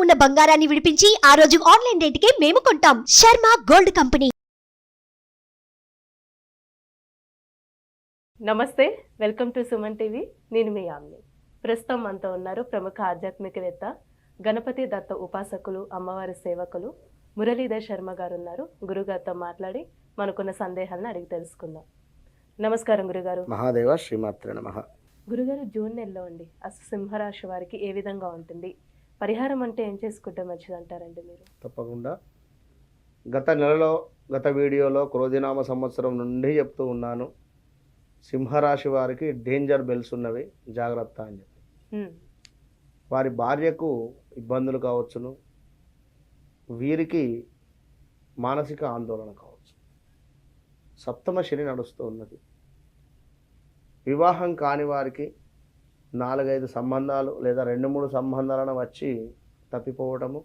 ఉన్న బంగారాన్ని విడిపించి ఆ రోజు ఆన్లైన్ రేటుకే మేము కొంటాం. Sharma gold company. నమస్తే వెల్కమ్ టు సుమన్ టీవీ. నేను మీ ఆమ్ని. ప్రస్తుతం మనతో ఉన్నారు ప్రముఖ ఆధ్యాత్మికవేత్త గణపతి దత్త ఉపాసకులు అమ్మవారి సేవకులు మురళీధర్ శర్మ గారు ఉన్నారు గురుగారితో మాట్లాడి మనకున్న సందేహాలను అడిగి తెలుసుకుందాం. నమస్కారం గురుగారు. మహాదేవ శ్రీమాత్ర నమ. గురుగారు జూన్ నెలలో అండి అసలు సింహరాశి వారికి ఏ విధంగా ఉంటుంది? పరిహారం అంటే ఏం చేసుకుంటే మంచిది అంటారండి మీరు? తప్పకుండా. గత నెలలో గత వీడియోలో క్రోధినామ సంవత్సరం నుండి చెప్తూ ఉన్నాను. సింహరాశి వారికి డేంజర్ బెల్స్ ఉన్నవి జాగ్రత్త అని చెప్పి. వారి భార్యకు ఇబ్బందులు కావచ్చును. వీరికి మానసిక ఆందోళన కావచ్చు. సప్తమ శని నడుస్తూ ఉన్నది. వివాహం కాని వారికి నాలుగైదు సంబంధాలు లేదా రెండు మూడు సంబంధాలను వచ్చి తప్పిపోవటము.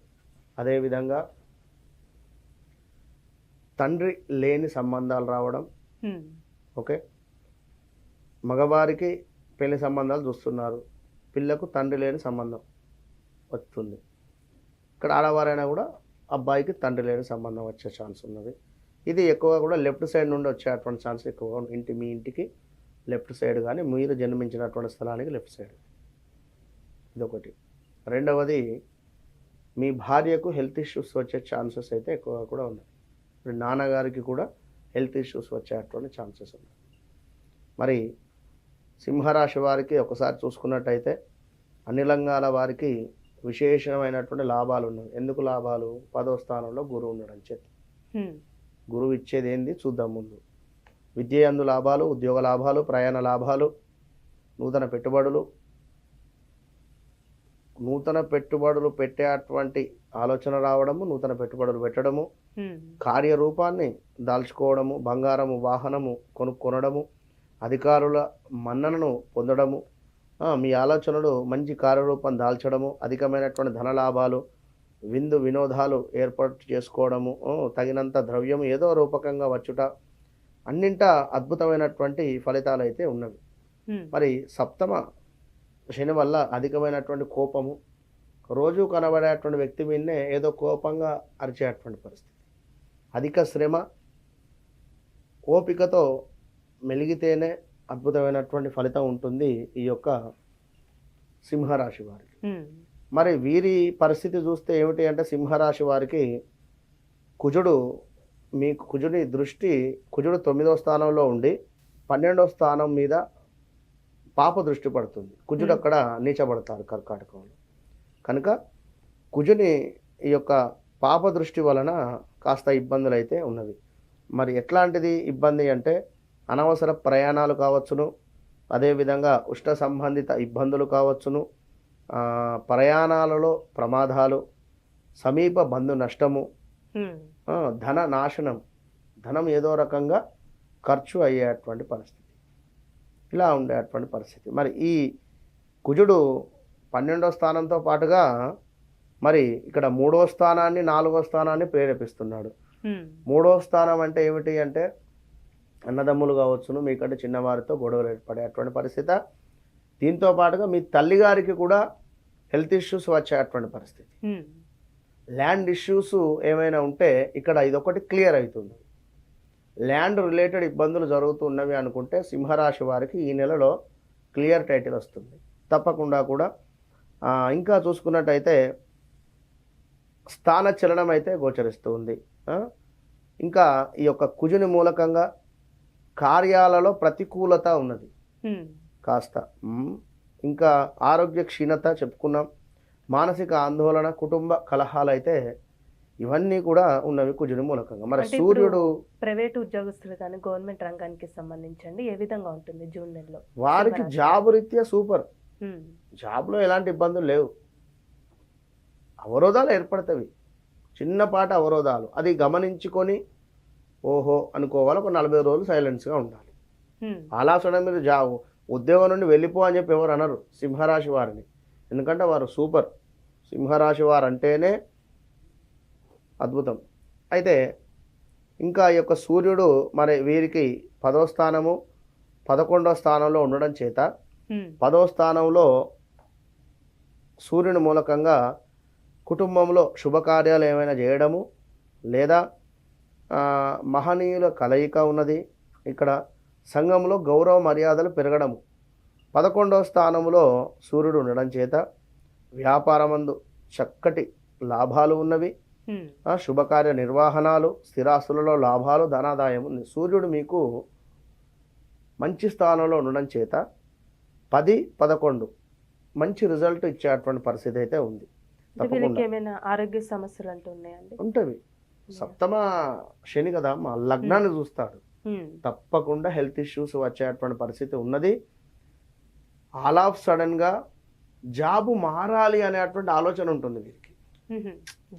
అదేవిధంగా తండ్రి లేని సంబంధాలు రావడం. ఓకే? మగవారికి పెళ్ళి సంబంధాలు చూస్తున్నారు. పిల్లకు తండ్రి లేని సంబంధం వస్తుంది. ఇక్కడ ఆడవారైనా కూడా అబ్బాయికి తండ్రి లేని సంబంధం వచ్చే ఛాన్స్ ఉన్నది. ఇది ఎక్కువగా కూడా లెఫ్ట్ సైడ్ నుండి వచ్చేటువంటి ఛాన్స్ ఎక్కువగా. ఇంటి మీ ఇంటికి లెఫ్ట్ సైడ్ కానీ మీరు జన్మించినటువంటి స్థలానికి లెఫ్ట్ సైడ్. ఇదొకటి. రెండవది మీ భార్యకు హెల్త్ ఇష్యూస్ వచ్చే ఛాన్సెస్ అయితే ఎక్కువగా కూడా ఉన్నాయి. ఇప్పుడు నాన్నగారికి కూడా హెల్త్ ఇష్యూస్ వచ్చేటువంటి ఛాన్సెస్ ఉన్నాయి. మరి సింహరాశి వారికి ఒకసారి చూసుకున్నట్టయితే అన్ని రంగాల వారికి విశేషమైనటువంటి లాభాలు ఉన్నాయి. ఎందుకు లాభాలు? పదో స్థానంలో గురువు ఉండడం చేత హ్మ్, గురువు ఇచ్చేది ఏంది? చూద్దాం ముందు. విద్య యందు లాభాలు ఉద్యోగ లాభాలు ప్రయాణ లాభాలు నూతన పెట్టుబడులు. నూతన పెట్టుబడులు పెట్టేటువంటి ఆలోచన రావడము నూతన పెట్టుబడులు పెట్టడము కార్యరూపాన్ని దాల్చుకోవడము బంగారము వాహనము కొనుక్కొనడము అధికారుల మన్ననను పొందడము మీ ఆలోచనలు మంచి కార్యరూపం దాల్చడము అధికమైనటువంటి ధనలాభాలు విందు వినోదాలు ఏర్పాటు చేసుకోవడము తగినంత ద్రవ్యం ఏదో రూపకంగా వచ్చుట అన్నింటా అద్భుతమైనటువంటి ఫలితాలు అయితే ఉన్నవి మరి సప్తమ శని వల్ల అధికమైనటువంటి కోపము రోజు కనబడేటువంటి వ్యక్తి మీదనే ఏదో కోపంగా అరిచేటువంటి పరిస్థితి. అధిక శ్రమ ఓపికతో మెలిగితేనే అద్భుతమైనటువంటి ఫలితం ఉంటుంది ఈ యొక్క సింహరాశి వారికి. మరి వీరి పరిస్థితి చూస్తే ఏమిటి అంటే సింహరాశి వారికి కుజుడు మీకు కుజుడి దృష్టి కుజుడు తొమ్మిదవ స్థానంలో ఉండి పన్నెండవ స్థానం మీద పాప దృష్టి పడుతుంది. కుజుడు. అక్కడ నీచబడతారు కర్కాటకంలో. కనుక కుజుని ఈ యొక్క పాప దృష్టి వలన కాస్త ఇబ్బందులు అయితే ఉన్నవి. మరి ఎట్లాంటిది ఇబ్బంది అంటే అనవసర ప్రయాణాలు కావచ్చును అదేవిధంగా ఉష్ణ సంబంధిత ఇబ్బందులు కావచ్చును ప్రయాణాలలో ప్రమాదాలు సమీప బంధు నష్టము ధన నాశనం ధనం ఏదో రకంగా ఖర్చు అయ్యేటువంటి పరిస్థితి. ఇలా ఉండేటువంటి పరిస్థితి. మరి ఈ కుజుడు పన్నెండో స్థానంతో పాటుగా మరి ఇక్కడ మూడో స్థానాన్ని నాలుగో స్థానాన్ని ప్రేరేపిస్తున్నాడు. మూడో స్థానం అంటే ఏమిటి అంటే అన్నదమ్ములు కావచ్చును మీకంటే చిన్నవారితో గొడవలు ఏర్పడేటువంటి పరిస్థితి. దీంతో పాటుగా మీ తల్లిగారికి కూడా హెల్త్ ఇష్యూస్ వచ్చేటువంటి పరిస్థితి. ల్యాండ్ ఇష్యూస్ ఏమైనా ఉంటే ఇక్కడ ఇదొకటి క్లియర్ అవుతుంది ల్యాండ్ రిలేటెడ్ ఇబ్బందులు జరుగుతున్నవి అనుకుంటే సింహరాశి వారికి ఈ నెలలో క్లియర్ టైటిల్ వస్తుంది. తప్పకుండా కూడా. ఇంకా చూసుకున్నట్టయితే స్థాన చలనం అయితే గోచరిస్తూ ఉంది. ఆ, ఇంకా ఈ యొక్క కుజుని మూలకంగా కార్యాలలో ప్రతికూలత ఉన్నది. కాస్త ఇంకా ఆరోగ్య క్షీణత చెప్పుకున్నాం. మానసిక ఆందోళన కుటుంబ కలహాలు అయితే ఇవన్నీ కూడా ఉన్నవి కుజుని మూలకంగా. మరి సూర్యుడు ప్రైవేట్ ఉద్యోగస్తులు కానీ గవర్నమెంట్ రంగానికి సంబంధించండి ఏ విధంగా ఉంటుంది జూన్ నెలలో? వారికి. జాబ్ రీత్యా సూపర్. జాబ్లో ఎలాంటి ఇబ్బందులు లేవు. అవరోధాలు ఏర్పడతాయి చిన్నపాటి అవరోధాలు. అది గమనించుకొని ఓహో అనుకోవాలి ఒక నలభై రోజులు సైలెన్స్గా ఉండాలి. హ్మ్, ఆలాసన మీరు జా ఉద్యోగం నుండి వెళ్ళిపో అని చెప్పి ఎవరు అనరు. సింహరాశి వారిని. ఎందుకంటే వారు సూపర్. సింహరాశి వారు అంటేనే అద్భుతం. అయితే ఇంకా ఈ యొక్క సూర్యుడు మరి వీరికి పదో స్థానము పదకొండవ స్థానంలో ఉండడం చేత పదో స్థానంలో సూర్యుని మూలకంగా కుటుంబంలో శుభకార్యాలు ఏమైనా చేయడము లేదా మహనీయుల కలయిక ఉన్నది. ఇక్కడ సంఘంలో గౌరవ మర్యాదలు పెరగడము. పదకొండవ స్థానంలో సూర్యుడు ఉండడం చేత వ్యాపారమందు చక్కటి లాభాలు ఉన్నవి. శుభకార్య నిర్వహణాలు స్థిరాస్తులలో లాభాలు ధనాదాయం ఉంది. సూర్యుడు మీకు మంచి స్థానంలో ఉండడం చేత పది పదకొండు మంచి రిజల్ట్ ఇచ్చేటువంటి పరిస్థితి అయితే ఉంది. ఆరోగ్య సమస్యలు అంటూ ఉన్నాయండి? ఉంటుంది సప్తమ శని కదా మా లగ్నాన్ని చూస్తాడు. తప్పకుండా హెల్త్ ఇష్యూస్ వచ్చేటువంటి పరిస్థితి ఉన్నది. ఆల్ ఆఫ్ సడన్గా జాబు మారాలి అనేటువంటి ఆలోచన ఉంటుంది వీరికి.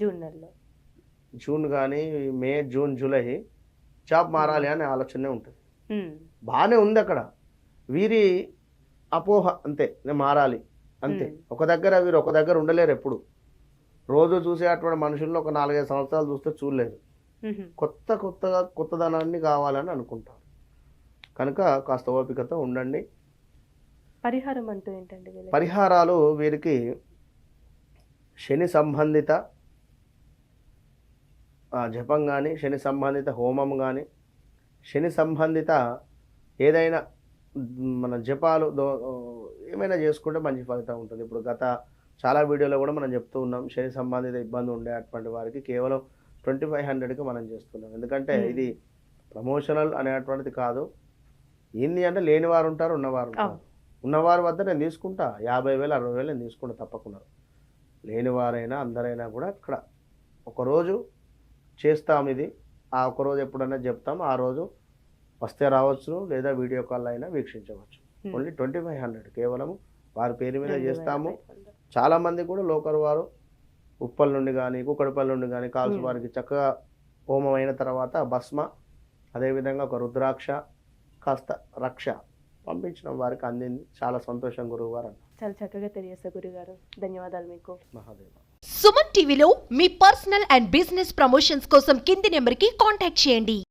జూన్ నెలలో జూన్ కానీ మే జూన్ జూలై జాబ్ మారాలి అనే ఆలోచనే ఉంటుంది. బాగానే ఉంది అక్కడ. వీరి అపోహ అంతే నేను మారాలి అంతే. ఒక దగ్గర వీరు ఒక దగ్గర ఉండలేరు ఎప్పుడు. రోజు చూసేటువంటి మనుషుల్లో ఒక నాలుగైదు సంవత్సరాలు చూస్తే చూడలేరు. ఉహు, కొత్త కొత్తగా కొత్తదనాన్ని కావాలని అనుకుంటారు. కనుక కాస్త ఓపికతో ఉండండి. పరిహారం అంటూ ఏంటండి పరిహారాలు వీరికి శని సంబంధిత జపం కానీ శని సంబంధిత హోమం కానీ శని సంబంధిత ఏదైనా మన జపాలు ఏమైనా చేసుకుంటే మంచి ఫలితం ఉంటుంది. ఇప్పుడు గత చాలా వీడియోలో కూడా మనం చెప్తూ ఉన్నాం శని సంబంధిత ఇబ్బంది ఉండే అటువంటి వారికి కేవలం ట్వంటీ ఫైవ్ హండ్రెడ్కి మనం చేస్తున్నాం. ఎందుకంటే. ఇది ప్రమోషనల్ అనేటువంటిది కాదు. ఏంది అంటే లేని వారు ఉంటారు ఉన్నవారు ఉంటారు. ఉన్నవారి వద్ద నేను తీసుకుంటా. యాభై వేలు అరవై వేలు నేను తీసుకుంటా తప్పకుండా. లేనివారైనా అందరైనా కూడా ఇక్కడ ఒకరోజు చేస్తాం ఇది. ఆ ఒకరోజు ఎప్పుడైనా చెప్తాం. ఆ రోజు వస్తే రావచ్చు లేదా వీడియో కాల్ అయినా వీక్షించవచ్చు. Only twenty five hundred. కేవలం వారి పేరు మీద చేస్తాము. చాలామంది కూడా లోకల్ వారు ఉప్పల్ నుండి కానీ కుక్కడపల్లి నుండి కానీ కాల్సి. వారికి చక్కగా హోమం అయిన తర్వాత భస్మ అదేవిధంగా ఒక రుద్రాక్ష కాస్త రక్ష పంపించిన వారికి అందింది. చాలా సంతోషం గురువు గారు అన్నారు చాలా చక్కగా తెలియజేస్తారు గురుగారు. ధన్యవాదాలు మీకు. మహాదేవ. సుమన్ టీవీలో మీ పర్సనల్ అండ్ బిజినెస్ ప్రమోషన్స్ కోసం కింది నెంబర్కి కాంటాక్ట్ చేయండి.